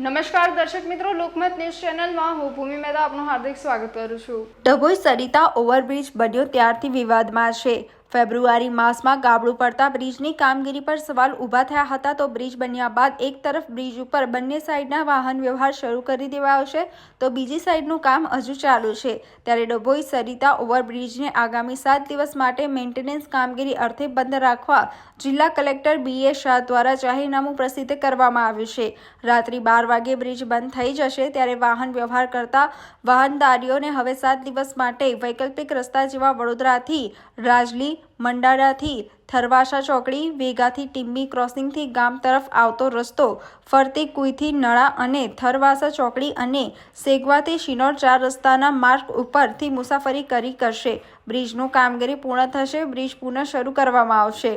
નમસ્કાર, દર્શક મિત્રો. લોકમત ન્યૂઝ ચેનલમાં હું ભૂમિ મહેતા આપનું હાર્દિક સ્વાગત કરું છું. ડભોઈ સરિતા ઓવરબ્રિજ બન્યો ત્યારથી વિવાદમાં છે. ફેબ્રુઆરી માસમાં ગાબડું પડતા બ્રિજની કામગીરી પર સવાલ ઊભા થયા હતા તો બ્રિજ બન્યા બાદ એક તરફ બ્રિજ ઉપર બંને સાઈડના વાહન વ્યવહાર શરૂ કરી દેવાયો છે તો બીજી સાઈડનું કામ હજુ ચાલુ છે. ત્યારે ડભોઈ, સરિતા ઓવરબ્રિજને આગામી સાત દિવસ માટે મેન્ટેનન્સ કામગીરી અર્થે બંધ રાખવા જિલ્લા કલેક્ટર બી એ શાહ દ્વારા જાહેરનામું પ્રસિદ્ધ કરવામાં આવ્યું છે. રાત્રિ બાર વાગે બ્રિજ બંધ થઈ જશે ત્યારે વાહન વ્યવહાર કરતા વાહનદારીઓને હવે સાત દિવસ માટે વૈકલ્પિક રસ્તા જેવા વડોદરાથી રાજલી મંડાળાથી થરવાસા ચોકડી વેગાથી ટીમ્બી ક્રોસિંગથી ગામ તરફ આવતો રસ્તો ફરતી કુઈથી નળા અને થરવાસા ચોકડી અને સેગવાથી શિનોર ચાર રસ્તાના માર્ગ ઉપરથી મુસાફરી કરી કરશે. બ્રિજનું કામગીરી પૂર્ણ થશે. બ્રિજ પુનઃ શરૂ કરવામાં આવશે.